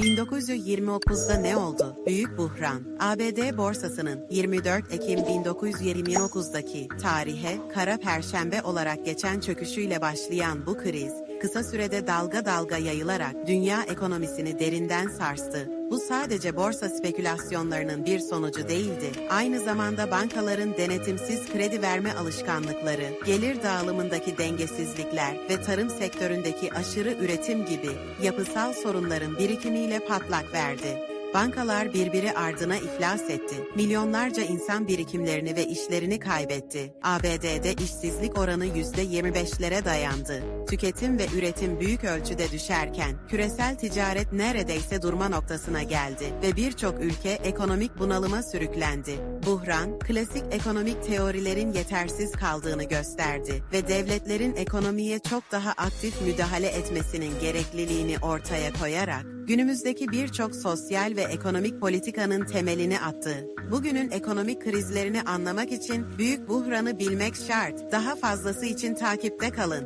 1929'da ne oldu? Büyük buhran. ABD borsasının 24 Ekim 1929'daki tarihe kara perşembe olarak geçen çöküşüyle başlayan bu kriz, kısa sürede dalga dalga yayılarak dünya ekonomisini derinden sarstı. Bu sadece borsa spekülasyonlarının bir sonucu değildi. Aynı zamanda bankaların denetimsiz kredi verme alışkanlıkları, gelir dağılımındaki dengesizlikler ve tarım sektöründeki aşırı üretim gibi yapısal sorunların birikimiyle patlak verdi. Bankalar birbiri ardına iflas etti. Milyonlarca insan birikimlerini ve işlerini kaybetti. ABD'de işsizlik oranı %25'lere dayandı. Tüketim ve üretim büyük ölçüde düşerken küresel ticaret neredeyse durma noktasına geldi ve birçok ülke ekonomik bunalıma sürüklendi. Buhran, klasik ekonomik teorilerin yetersiz kaldığını gösterdi ve devletlerin ekonomiye çok daha aktif müdahale etmesinin gerekliliğini ortaya koyarak günümüzdeki birçok sosyal ve ekonomik politikanın temelini attı. Bugünün ekonomik krizlerini anlamak için büyük buhranı bilmek şart. Daha fazlası için takipte kalın.